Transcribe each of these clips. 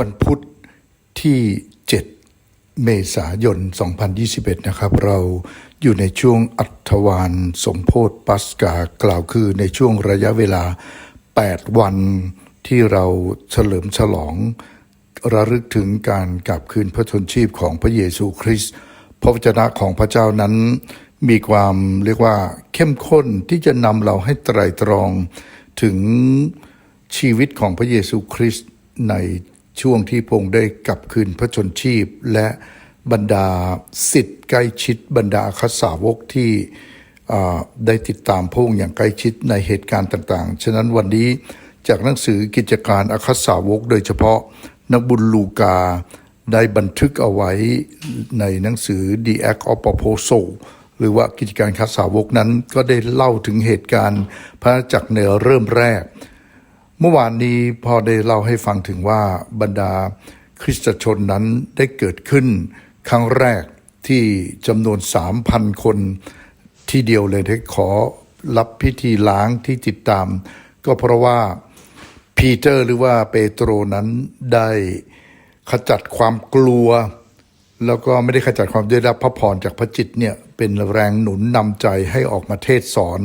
วันพุธที่ 7 เมษายน 2021 นะครับ เราอยู่ในช่วงอัฐวานสมโพธิปัสกากล่าวคือในช่วงระยะเวลา 8 วันที่เราเฉลิมฉลอง ระลึกถึงการกลับคืนพระชนชีพของพระเยซูคริสต์พระวจนะของพระเจ้านั้นมีความเรียกว่าเข้มข้นที่จะนำเราให้ไตรตรองถึงชีวิตของพระเยซูคริสต์ใน ช่วงที่พงค์ได้กลับคืนพระชนชีพ และบรรดาสิทธิ์ใกล้ชิดบรรดาอัคสาวกที่ได้ติดตามพงค์อย่างใกล้ชิดในเหตุการณ์ต่างๆ ฉะนั้นวันนี้จากหนังสือกิจการอัคสาวกโดยเฉพาะนักบุญลูกาได้บันทึกเอาไว้ในหนังสือ The Act of Apostle หรือว่ากิจการคัสสาวกนั้นก็ได้เล่าถึงเหตุการณ์พระจักรในเริ่มแรก เมื่อวานนี้พอได้เล่าให้ฟังถึงว่าบรรดาคริสตชนนั้นได้เกิดขึ้นครั้งแรกที่จำนวน 3,000 คนที่เดียวเลยได้ขอรับพิธีล้างที่ติดตาม ก็เพราะว่าปีเตอร์หรือว่าเปโตรนั้นได้ขจัดความกลัว แล้วก็ไม่ได้ขจัดความได้รับพระพรจากพระจิตเนี่ยเป็นแรงหนุนนำใจให้ออกมาเทศสอน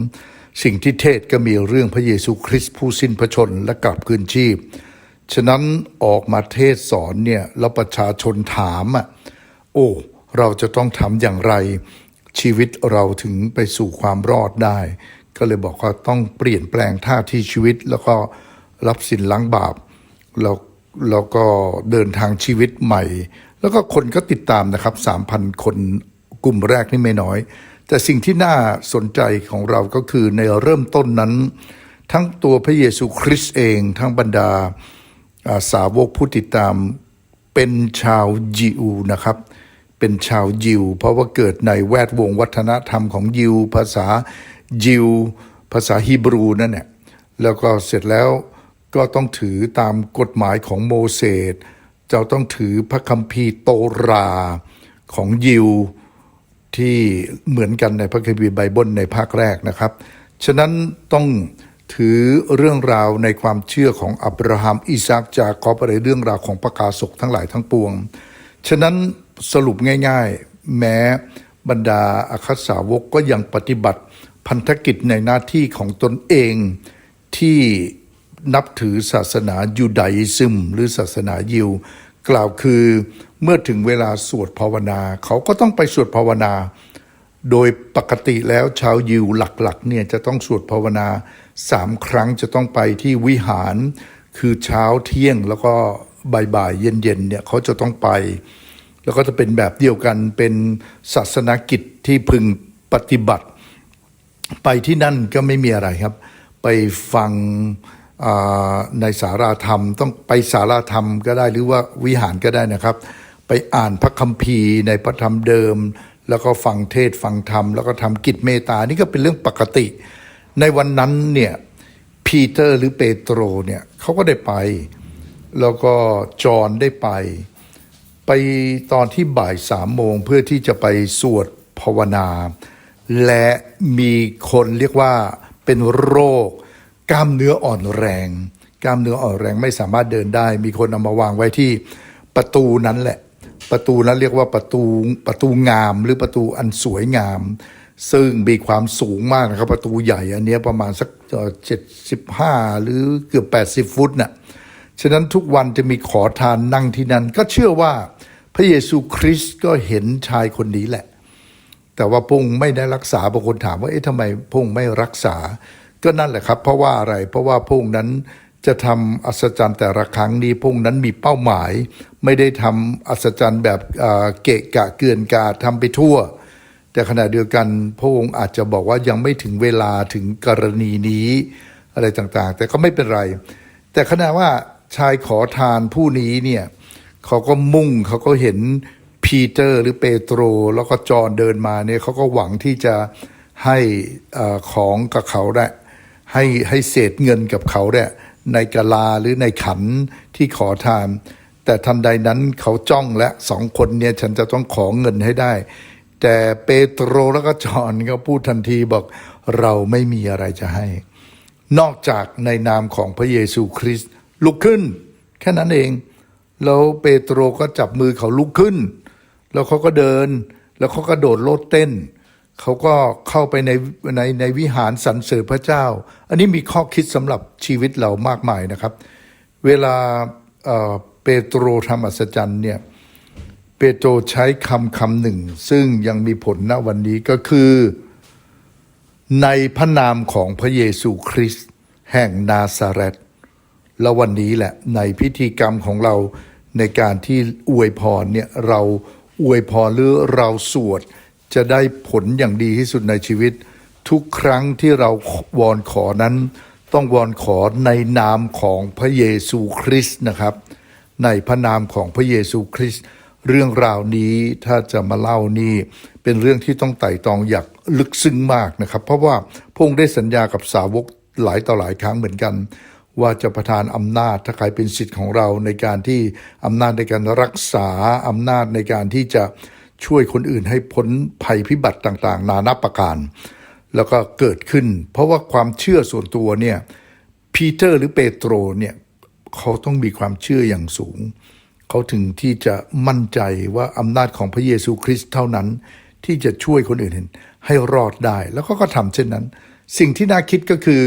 สิ่งที่เทศก็มีเรื่องพระเยซูคริสต์ผู้สิ้นพระชนและกลับคืนชีพ ฉะนั้นออกมาเทศสอนเนี่ยแล้วประชาชนถามอะโอ้เราจะต้องทำอย่างไร ชีวิตเราถึงไปสู่ความรอดได้ ก็เลยบอกว่าต้องเปลี่ยนแปลงท่าที่ชีวิตแล้วก็รับสินล้างบาปแล้วแล้วก็เดินทางชีวิตใหม่ แล้วก็คนก็ติดตามนะครับ 3,000 คนกลุ่มแรกนี่ไม่น้อย แต่สิ่งที่น่าสนใจของเราก็คือในเริ่มต้นนั้น ทั้งตัวพระเยซูคริสต์เอง ทั้งบรรดาสาวกผู้ติดตามเป็นชาวยิวนะครับ เป็นชาวยิว เพราะว่าเกิดในแวดวงวัฒนธรรมของยิว ภาษายิว ภาษาฮีบรูนั่นแหละแล้วก็เสร็จแล้วก็ต้องถือตามกฎหมายของโมเสสเจ้าต้องถือพระคัมภีร์โตราของยิว ที่เหมือนกันในพระคัมภีร์ไบเบิลในภาคแรกนะครับ ฉะนั้นต้องถือเรื่องราวในความเชื่อของอับราฮัมอิสากจาคอบอะไรเรื่องราวของประกาศกทั้งหลายทั้งปวง ฉะนั้นสรุปง่ายๆ แม้บรรดาอาคัสสาวกก็ยังปฏิบัติพันธกิจในหน้าที่ของตนเองที่นับถือศาสนายูไดซึม หรือศาสนายิว กล่าวคือ เมื่อถึงเวลาสวดภาวนา เขาก็ต้องไปสวดภาวนา โดยปกติแล้วชาวยิวหลักๆเนี่ยจะต้องสวดภาวนาสามครั้งจะต้องไปที่วิหาร คือเช้าเที่ยงแล้วก็บ่ายๆเย็นๆเนี่ยเขาจะต้องไป แล้วก็จะเป็นแบบเดียวกันเป็นศาสนกิจที่พึงปฏิบัติ ไปที่นั่นก็ไม่มีอะไรครับ ไปฟังในสาราธรรม ต้องไปสาราธรรมก็ได้หรือว่าวิหารก็ได้นะครับ ไปอ่านพระคัมภีร์ในพระธรรมเดิม แล้วก็ฟังเทศฟังธรรม แล้วก็ทำกิจเมตตานี่ก็เป็นเรื่องปกติ ในวันนั้นเนี่ยปีเตอร์หรือเปโตรเนี่ยเขาก็ได้ไป แล้วก็จอห์นได้ไป ไปตอนที่บ่ายสามโมงเพื่อที่จะไปสวดภาวนา และมีคนเรียกว่าเป็นโรค กล้ามเนื้ออ่อนแรง กล้ามเนื้ออ่อนแรงไม่สามารถเดินได้ มีคนเอามาวางไว้ที่ประตูนั้นแหละ ประตูนั้นเรียกว่าประตูประตูงามหรือประตูอันสวยงาม ซึ่งมีความสูงมากนะครับ ประตูใหญ่อันนี้ประมาณสักเจ็ดสิบห้าหรือเกือบแปดสิบฟุตน่ะฉะนั้นทุกวันจะมีขอทานนั่งที่นั่น ก็เชื่อว่าพระเยซูคริสต์ก็เห็นชายคนนี้แหละ แต่ว่าพงษ์ไม่ได้รักษาบางคนถามว่าเอ๊ะทำไมพงษ์ไม่รักษา ก็นั่นแหละครับ เพราะว่าอะไรเพราะว่าพงษ์นั้น จะทำอัศจรรย์แต่ละครั้งนี้พงษ์นั้นมีเป้าหมาย ไม่ได้ทำอัศจรรย์แบบเกะกะเกือนกาทำไปทั่ว แต่ขณะเดียวกันพระองค์อาจจะบอกว่ายังไม่ถึงเวลาถึงกรณีนี้อะไรต่างๆ แต่ก็ไม่เป็นไร แต่ขณะว่าชายขอทานผู้นี้เนี่ยเขาก็มุ่งเขาก็เห็นปีเตอร์หรือเปโตร แล้วก็จอนเดินมาเนี่ยเขาก็หวังที่จะให้อของกับเขาแหละให้ให้เศษเงินกับเขาเนี่ย ในกะลาหรือในขันที่ขอทาน แต่ทันใดนั้นเขาจ้องและสองคนเนี่ยฉันจะต้องขอเงินให้ได้ แต่เปโตรแล้วก็จอห์นก็พูดทันทีบอกเราไม่มีอะไรจะให้ นอกจากในนามของพระเยซูคริสต์ลุกขึ้น แค่นั้นเอง แล้วเปโตรก็จับมือเขาลุกขึ้น แล้วเขาก็เดิน แล้วเขาก็โดดโลดเต้น เขาก็เข้าไปในในในวิหารสรรเสริญพระเจ้า อันนี้มีข้อคิดสำหรับชีวิตเรามากมายนะครับ เวลาเอ่อเปโตรทำอัศจรรย์เนี่ยเปโตรใช้คำคำหนึ่ง ซึ่งยังมีผลณวันนี้ก็คือ ในพระนามของพระเยซูคริสต์แห่งนาซาเรตแล้ววันนี้แหละในพิธีกรรมของเราในการที่อวยพรเนี่ยเราอวยพรหรือเราสวด จะได้ผลอย่างดีที่สุดในชีวิต ทุกครั้งที่เราวอนขอนั้น ต้องวอนขอในนามของพระเยซูคริสต์นะครับ ในพระนามของพระเยซูคริสต์เรื่องราวนี้ถ้าจะมาเล่านี่เป็นเรื่องที่ต้องไต่ตองอยากลึกซึ้งมากนะครับ เพราะว่าพระองค์ได้สัญญากับสาวกหลายต่อหลายครั้งเหมือนกัน ว่าจะประทานอำนาจถ้าใครเป็นสิทธิ์ของเราในการที่อำนาจในการรักษาอำนาจในการที่จะ ช่วยคนอื่นให้พ้นภัยพิบัติต่างๆ นานาประการ แล้วก็เกิดขึ้น เพราะว่าความเชื่อส่วนตัวเนี่ยปีเตอร์หรือเปโตรเนี่ยเขาต้องมีความเชื่ออย่างสูง เขาถึงที่จะมั่นใจว่าอำนาจของพระเยซูคริสต์เท่านั้น ที่จะช่วยคนอื่นให้รอดได้ แล้วก็ก็ทำเช่นนั้น สิ่งที่น่าคิดก็คือ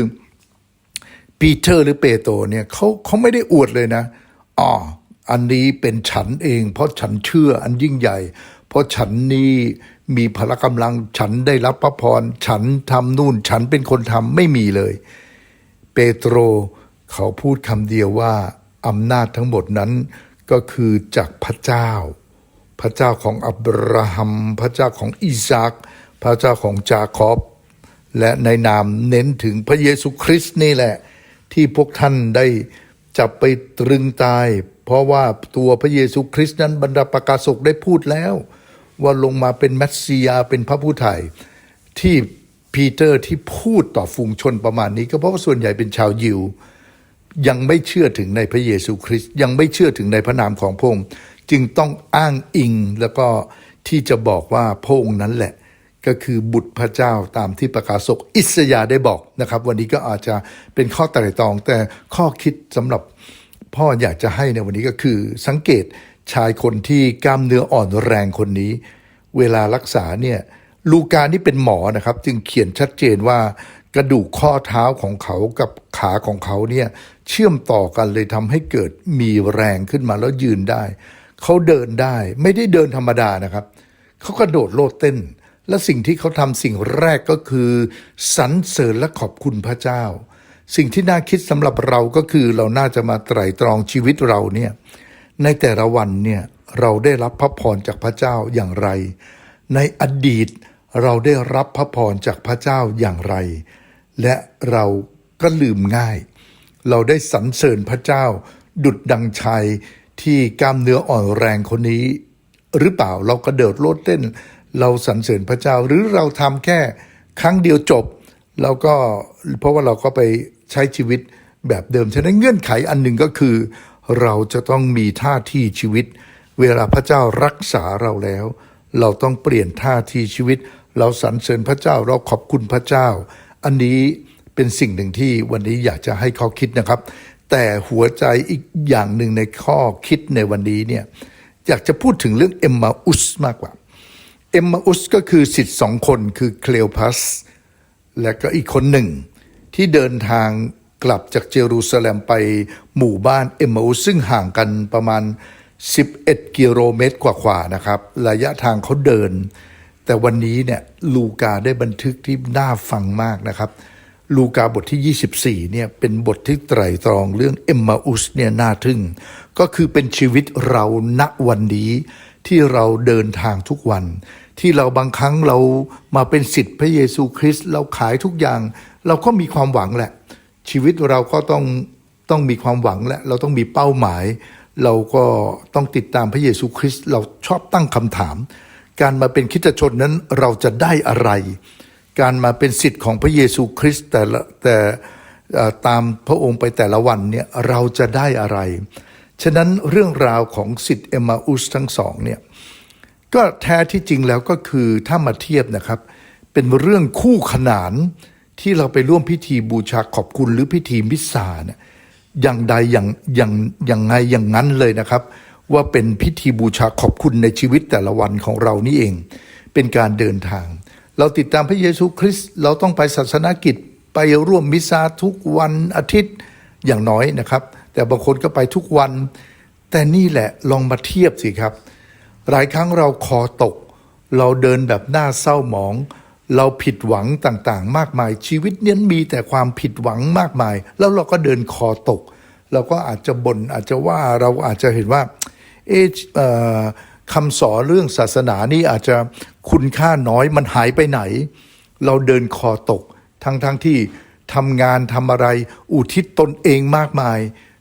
ปีเตอร์หรือเปโตรเนี่ยเขาเขาไม่ได้อวดเลยนะอ๋ออันนี้เป็นฉันเอง เพราะฉันเชื่ออันยิ่งใหญ่ เพราะฉันนี้มีพละกำลังฉันได้รับพระพร ฉันทำนู่น ฉันเป็นคนทำไม่มีเลย เปโตรเขาพูดคำเดียวว่าอำนาจทั้งหมดนั้นก็คือจากพระเจ้า พระเจ้าของอับราฮัม พระเจ้าของอิสากพระเจ้าของจาคอบ และในนามเน้นถึงพระเยซูคริสต์นี่แหละ ที่พวกท่านได้จับไปตรึงตาย เพราะว่าตัวพระเยซูคริสต์นั้นบรรดาประกาศกได้พูดแล้ว ว่าลงมาเป็นแมสซียาเป็นพระผู้ไถ่ที่ปีเตอร์ที่พูดต่อฝูงชนประมาณนี้ ก็เพราะว่าส่วนใหญ่เป็นชาวยิว ยังไม่เชื่อถึงในพระเยซูคริสต์ยังไม่เชื่อถึงในพระนามของพระองค์จึงต้องอ้างอิงแล้วก็ที่จะบอกว่าพระองค์นั้นแหละ ก็คือบุตรพระเจ้าตามที่ประกาศกอิสยาได้บอกนะครับ วันนี้ก็อาจจะเป็นข้อไตร่ตรอง แต่ข้อคิดสำหรับพ่ออยากจะให้ในวันนี้ก็คือสังเกต ชายคนที่กล้ามเนื้ออ่อนแรงคนนี้ เวลารักษาเนี่ยลูกานี่เป็นหมอนะครับ จึงเขียนชัดเจนว่ากระดูกข้อเท้าของเขากับขาของเขาเนี่ยเชื่อมต่อกันเลยทำให้เกิดมีแรงขึ้นมาแล้วยืนได้ เขาเดินได้ไม่ได้เดินธรรมดานะครับ เขากระโดดโลดเต้น และสิ่งที่เขาทำสิ่งแรกก็คือสรรเสริญและขอบคุณพระเจ้า สิ่งที่น่าคิดสำหรับเราก็คือเราน่าจะมาไตร่ตรองชีวิตเราเนี่ย ในแต่ละวันเนี่ยเราได้รับพระพรจากพระเจ้าอย่างไร ในอดีตเราได้รับพระพรจากพระเจ้าอย่างไร และเราก็ลืมง่าย เราได้สรรเสริญพระเจ้า ดุดดังชัยที่กล้ามเนื้ออ่อนแรงคนนี้ หรือเปล่าเรากระเดิดโลดเต้น เราสรรเสริญพระเจ้าหรือเราทำแค่ครั้งเดียวจบเราก็เพราะว่าเราก็ไปใช้ชีวิตแบบเดิม ฉะนั้นเงื่อนไขอันหนึ่งก็คือ เราจะต้องมีท่าทีชีวิต เวลาพระเจ้ารักษาเราแล้ว เราต้องเปลี่ยนท่าทีชีวิต เราสรรเสริญพระเจ้าเราขอบคุณพระเจ้า อันนี้เป็นสิ่งหนึ่งที่วันนี้อยากจะให้เขาคิดนะครับ แต่หัวใจอีกอย่างหนึ่งในข้อคิดในวันนี้เนี่ยอยากจะพูดถึงเรื่องเอมมาอุสมากกว่าเอมมาอุสก็คือสิทธิ์สองคนคือเคลโอพัสและก็อีกคนหนึ่งที่เดินทาง กลับจากเยรูซาเล็มไปหมู่บ้านเอมมาอุสซึ่งห่างกันประมาณ 11 กิโลเมตรกว่าๆนะครับ ระยะทางเขาเดิน แต่วันนี้เนี่ยลูกาได้บันทึกที่น่าฟังมากนะครับ ลูกาบทที่ 24เนี่ยเป็นบทที่ไตร่ตรองเรื่องเอมมาอุสเนี่ยน่าทึ่ง ก็คือเป็นชีวิตเราณวันนี้ที่เราเดินทางทุกวัน ที่เราบางครั้งเรามาเป็นสิทธิ์พระเยซูคริสต์เราขายทุกอย่าง เราก็มีความหวังแหละ ชีวิตเราก็ต้องต้องมีความหวังและเราต้องมีเป้าหมาย เราก็ต้องติดตามพระเยซูคริสต์เราชอบตั้งคำถาม การมาเป็นคริสตชนนั้นเราจะได้อะไร การมาเป็นสิทธิ์ของพระเยซูคริสต์แต่ละแต่ตามพระองค์ไปแต่ละวันเนี่ยเราจะได้อะไร ฉะนั้นเรื่องราวของสิทธิ์เอมมาอุสทั้งสองเนี่ยก็แท้ที่จริงแล้วก็คือถ้ามาเทียบนะครับ เป็นเรื่องคู่ขนาน ที่เราไปร่วมพิธีบูชาขอบคุณหรือพิธีมิสซาเนี่ยอย่างใดอย่างอย่างอย่างไงอย่างนั้นเลยนะครับ ว่าเป็นพิธีบูชาขอบคุณในชีวิตแต่ละวันของเรานี่เอง เป็นการเดินทาง เราติดตามพระเยซูคริสต์เราต้องไปศาสนกิจไปร่วมมิสซาทุกวันอาทิตย์อย่างน้อยนะครับ แต่บางคนก็ไปทุกวัน แต่นี่แหละลองมาเทียบสิครับ หลายครั้งเราคอตก เราเดินแบบหน้าเศร้าหมอง เราผิดหวังต่างๆ มากมายชีวิตเนี้ยมีแต่ความผิดหวังมากมาย แล้วเราก็เดินคอตก เราก็อาจจะบน่นอาจจะว่าเราอาจจะเห็นว่า เอะเออคำสอนเรื่องศาสนานี่อาจจะคุณค่าน้อยมันหายไปไหน เราเดินคอตก ทั้งทั้งที่ทำงานทำอะไร อุทิศตนเองมากมาย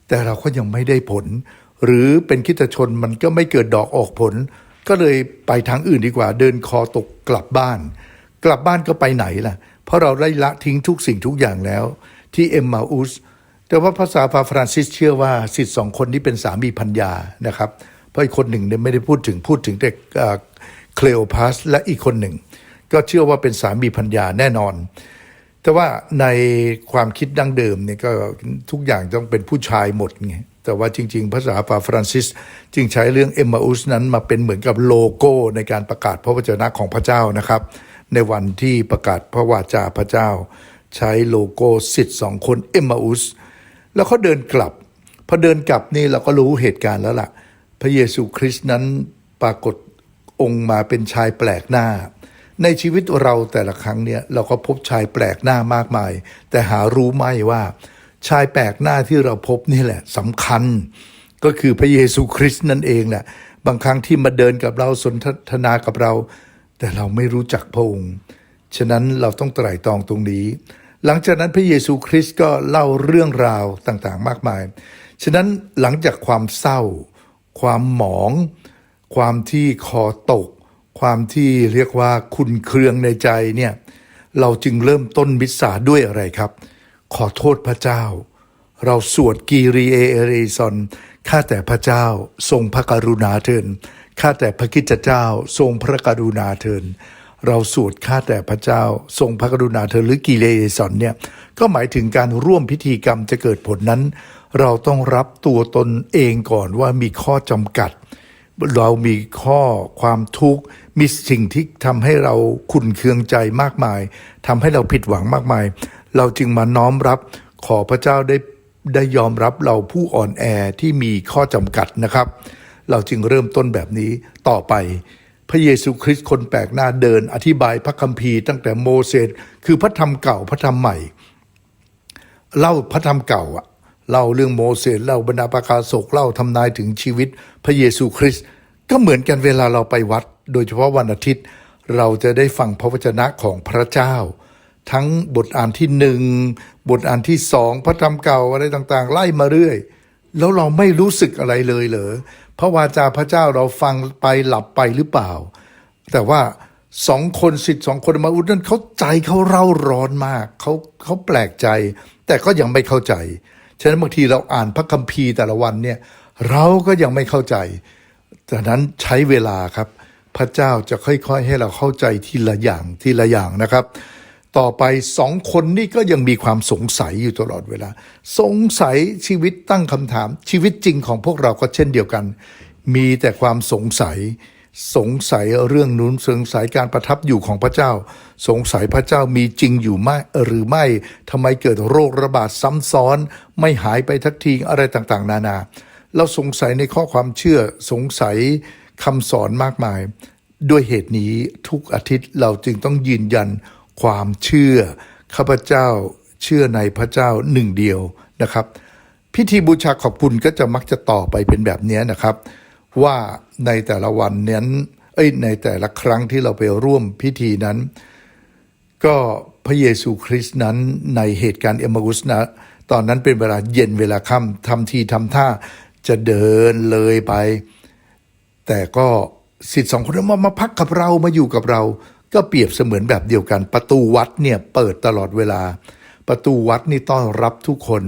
แต่เราก็ยังไม่ได้ผล หรือเป็นคิดชนมันก็ไม่เกิดดอกออกผล ก็เลยไปทางอื่นดีกว่า เดินคอตกกลับบ้าน กลับบ้านก็ไปไหนล่ะ เพราะเราได้ละทิ้งทุกสิ่งทุกอย่างแล้ว ที่เอ็มมาอุสแต่ว่าภาษาฟาฟรานซิสเชื่อว่าสิทธิ์สองคนนี้เป็นสามีพัญญานะครับ เพราะอีกคนหนึ่งเนี่ยไม่ได้พูดถึงพูดถึงแต่เคลโอพัสและอีกคนหนึ่ง ก็เชื่อว่าเป็นสามีพัญญาแน่นอน แต่ว่าในความคิดดั้งเดิมเนี่ยก็ทุกอย่างต้องเป็นผู้ชายหมดไงแต่ว่าจริง ๆ ภาษาฟาฟรานซิส จึงใช้เรื่องเอมมาอุสนั้นมาเป็นเหมือนกับโลโก้ในการประกาศพระวจนะของพระเจ้านะครับ ในวันที่ประกาศพระวาจาพระเจ้า ใช้โลโก้สิทธิ์สองคนเอมมาอุสแล้วเขาเดินกลับพอเดินกลับนี่เราก็รู้เหตุการณ์แล้วล่ะ พระเยซูคริสต์นั้นปรากฏองค์มาเป็นชายแปลกหน้า ในชีวิตเราแต่ละครั้งเนี่ยเราก็พบชายแปลกหน้ามากมาย แต่หารู้ไหมว่า ชายแปลกหน้าที่เราพบนี่แหละสำคัญ ก็คือพระเยซูคริสต์นั่นเองแหละบางครั้งที่มาเดินกับเราสนทนากับเรา แต่เราไม่รู้จักพระองค์ ฉะนั้นเราต้องไตร่ตรองตรงนี้ หลังจากนั้นพระเยซูคริสต์ก็เล่าเรื่องราวต่างๆ มากมาย ฉะนั้นหลังจากความเศร้า ความหมอง ความที่คอตก ความที่เรียกว่าคุณเครืองในใจเนี่ยเราจึงเริ่มต้นมิสซาด้วยอะไรครับ ขอโทษพระเจ้า เราสวดกีรีเอเอเรซอนข้าแต่พระเจ้าทรงพระกรุณาเถิน ข้าแต่พระกิจเจ้าทรงพระกรุณาเถินเราสวดข้าแต่พระเจ้า ทรงพระกรุณาเถินหรือกีเรเอซอนเนี่ยก็หมายถึงการร่วมพิธีกรรมจะเกิดผลนั้น เราต้องรับตัวตนเองก่อนว่ามีข้อจำกัด เรามีข้อความทุกข์มีสิ่งที่ทำให้เราขุนเคืองใจมากมายทำให้เราผิดหวังมากมาย เราจึงมาน้อมรับขอพระเจ้าได้ได้ยอมรับเราผู้อ่อนแอที่มีข้อจำกัดนะครับ เราจึงเริ่มต้นแบบนี้ต่อไป พระเยซูคริสต์คนแปลกหน้าเดิน อธิบายพระคัมภีร์ตั้งแต่โมเสสคือพระธรรมเก่าพระธรรมใหม่ เล่าพระธรรมเก่าอะเล่าเรื่องโมเสสเล่าบรรดาประกาศกเล่าทำนายถึงชีวิต พระเยซูคริสต์ก็เหมือนกันเวลาเราไปวัด โดยเฉพาะวันอาทิตย์ เราจะได้ฟังพระวจนะของพระเจ้า ทั้งบทอ่านที่หนึ่งบทอ่านที่สองพระธรรมเก่าอะไรต่างๆ ไล่มาเรื่อย แล้วเราไม่รู้สึกอะไรเลยเหรอ พระวาจาพระเจ้าเราฟังไปหลับไปหรือเปล่า แต่ว่าสองคนสิทธิ์สองคนมาอุดนั้นเขาใจเขาเร่าร้อนมากเขาเขาแปลกใจ แต่ก็ยังไม่เข้าใจ ฉะนั้นบางทีเราอ่านพระคัมภีร์แต่ละวันเนี่ยเราก็ยังไม่เข้าใจจากนั้นใช้เวลาครับ พระเจ้าจะค่อยๆให้เราเข้าใจทีละอย่างทีละอย่างนะครับ ต่อไปสองคนนี่ก็ยังมีความสงสัยอยู่ตลอดเวลา สงสัยชีวิตตั้งคำถาม ชีวิตจริงของพวกเราก็เช่นเดียวกัน มีแต่ความสงสัย สงสัยเรื่องนู้นสงสัยการประทับอยู่ของพระเจ้า สงสัยพระเจ้ามีจริงอยู่ไหมหรือไม่ทำไมเกิดโรคระบาดซ้ำซ้อน ไม่หายไปทักทีอะไรต่างๆ นานา เราสงสัยในข้อความเชื่อสงสัยคำสอนมากมาย ด้วยเหตุนี้ทุกอาทิตย์เราจึงต้องยืนยัน ความเชื่อข้าพเจ้าเชื่อในพระเจ้าหนึ่งเดียวนะครับ พิธีบูชาขอบคุณก็จะมักจะต่อไปเป็นแบบนี้นะครับ ว่าในแต่ละวันนั้นเอ้ยในแต่ละครั้งที่เราไปร่วมพิธีนั้น ก็พระเยซูคริสต์นั้นในเหตุการณ์เอมาอุสนะตอนนั้นเป็นเวลาเย็นเวลาค่ำทำทีทำท่าจะเดินเลยไป แต่ก็สิทธิ์สองคนนั้นมามาพักกับเรามาอยู่กับเรา ก็เปรียบเสมือนแบบเดียวกัน ประตูวัดเนี่ยเปิดตลอดเวลา ประตูวัดนี่ต้อนรับทุกคน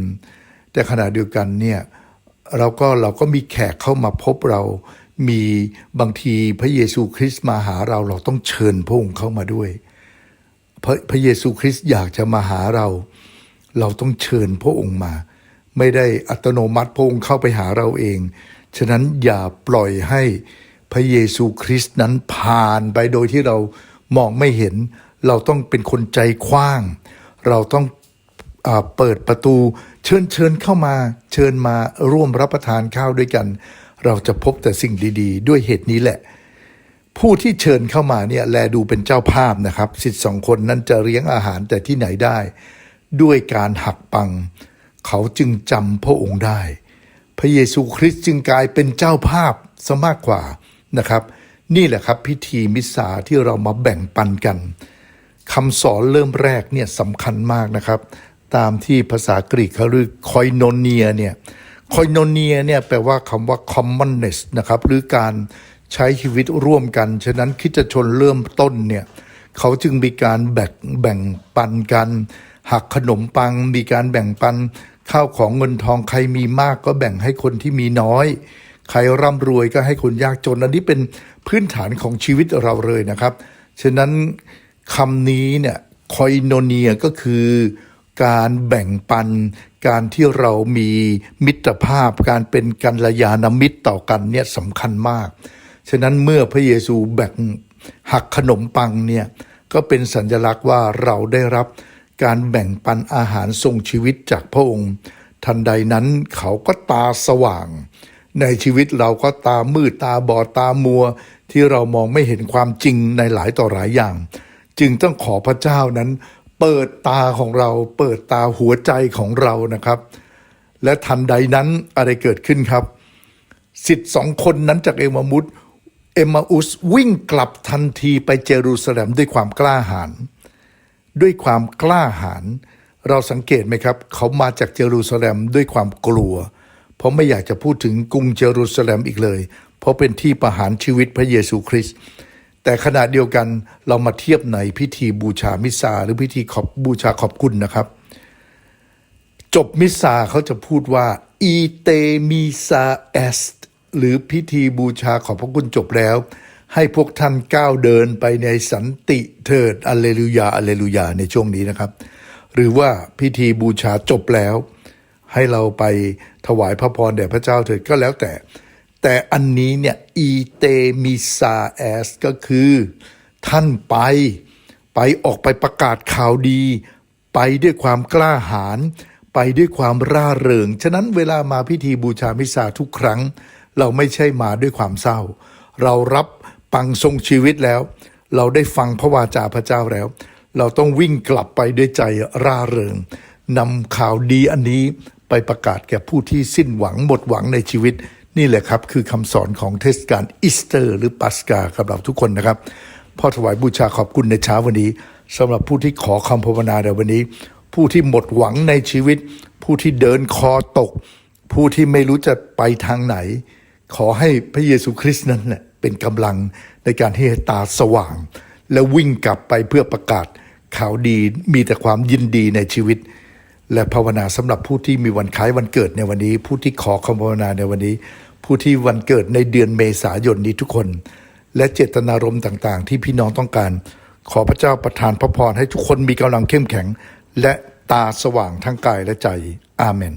แต่ขณะเดียวกันเนี่ยเราก็เราก็มีแขกเข้ามาพบเรา มีบางทีพระเยซูคริสต์มาหาเราเราต้องเชิญพระองค์เข้ามาด้วยพระพระเยซูคริสต์อยากจะมาหาเรา เราต้องเชิญพระองค์มา ไม่ได้อัตโนมัติพระองค์เข้าไปหาเราเอง ฉะนั้นอย่าปล่อยให้พระเยซูคริสต์นั้นผ่านไปโดยที่เรา มองไม่เห็น เราต้องเป็นคนใจกว้าง เราต้องอเปิดประตู เชิญเชิญเข้ามา เชิญมาร่วมรับประทานข้าวด้วยกัน เราจะพบแต่สิ่งดีๆ ด้วยเหตุนี้แหละ ผู้ที่เชิญเข้ามาเนี่ยแลดูเป็นเจ้าภาพนะครับสิทธิสองคนนั้นจะเลี้ยงอาหารแต่ที่ไหนได้ ด้วยการหักปัง เขาจึงจำพระองค์ได้ พระเยซูคริสต์จึงกลายเป็นเจ้าภาพซะมากกว่านะครับ นี่แหละครับ พิธีมิสซาที่เรามาแบ่งปันกันคำสอนเริ่มแรกเนี่ยสำคัญมากนะครับ ตามที่ภาษากรีกเขาเรียกคอยโนเนียเนี่ยคอยโนเนียเนี่ยแปลว่าคำว่า commonness นะครับ หรือการใช้ชีวิตร่วมกัน ฉะนั้นคิดชนเริ่มต้นเนี่ยเขาจึงมีการแบ่งแบ่งปันกันหักขนมปัง มีการแบ่งปันข้าวของเงินทองใครมีมากก็แบ่งให้คนที่มีน้อย ใครร่ำรวยก็ให้คนยากจน อันนี้เป็น พื้นฐานของชีวิตเราเลยนะครับ ฉะนั้นคำนี้เนี่ยคอยโนเนียก็คือการแบ่งปัน การที่เรามีมิตรภาพ การเป็นกัลยาณมิตรต่อกันเนี่ยสำคัญมาก ฉะนั้นเมื่อพระเยซูแบ่งหักขนมปังเนี่ยก็เป็นสัญลักษณ์ว่าเราได้รับการแบ่งปันอาหารทรงชีวิตจากพระองค์ ทันใดนั้นเขาก็ตาสว่าง ในชีวิตเราก็ตามืดตาบอดตามัว ที่เรามองไม่เห็นความจริงในหลายต่อหลายอย่าง จึงต้องขอพระเจ้านั้น เปิดตาของเรา เปิดตาหัวใจของเรานะครับ และทันใดนั้นอะไรเกิดขึ้นครับสิทธิ์สองคนนั้นจากเอมามุสเอมาอุสวิ่งกลับทันทีไปเยรูซาเล็มด้วยความกล้าหาญด้วยความกล้าหาญเราสังเกตไหมครับ เขามาจากเยรูซาเล็มด้วยความกลัว เพราะไม่อยากจะพูดถึงกรุงเยรูซาเล็มอีกเลย เพราะเป็นที่ประหารชีวิตพระเยซูคริสต์แต่ขณะเดียวกันเรามาเทียบในพิธีบูชามิสซาหรือพิธีขอบบูชาขอบคุณนะครับ จบมิสซาเขาจะพูดว่าอีเตมิซาเอสหรือพิธีบูชาขอบพระคุณจบแล้ว ให้พวกท่านก้าวเดินไปในสันติเถิดอเลลูยาอเลลูยาในช่วงนี้นะครับ หรือว่าพิธีบูชาจบแล้ว ให้เราไปถวายพระพรแด่พระเจ้าเถิดก็แล้วแต่ แต่อันนี้เนี่ยอีเตมิซาเอสก็คือ ท่านไปไปออกไปประกาศข่าวดี ไปด้วยความกล้าหาญไปด้วยความร่าเริง ฉะนั้นเวลามาพิธีบูชามิสาทุกครั้ง เราไม่ใช่มาด้วยความเศร้า เรารับปังทรงชีวิตแล้ว เราได้ฟังพระวาจาพระเจ้าแล้ว เราต้องวิ่งกลับไปด้วยใจร่าเริงนำข่าวดีอันนี้ ไปประกาศแก่ผู้ที่สิ้นหวังหมดหวังในชีวิต นี่แหละครับ คือคำสอนของเทศกาลอีสเตอร์ หรือปัสกากับเราทุกคนนะครับพ่อถวายบูชาขอบคุณในเช้าวันนี้สำหรับผู้ที่ขอคำภาวนาในวันนี้ ผู้ที่หมดหวังในชีวิต ผู้ที่เดินคอตก ผู้ที่ไม่รู้จะไปทางไหน ขอให้พระเยซูคริสต์นั้นแหละเป็นกำลังในการที่ให้ตาสว่าง และวิ่งกลับไปเพื่อประกาศข่าวดีมีแต่ความยินดีในชีวิต และภาวนาสำหรับผู้ที่มีวันคล้ายวันเกิดในวันนี้ ผู้ที่ขอคำภาวนาในวันนี้ ผู้ที่วันเกิดในเดือนเมษายนนี้ทุกคน และเจตนารมณ์ต่างๆ ที่พี่น้องต้องการ ขอพระเจ้าประทานพระพรให้ทุกคนมีกำลังเข้มแข็ง และตาสว่างทั้งกายและใจ อาเมน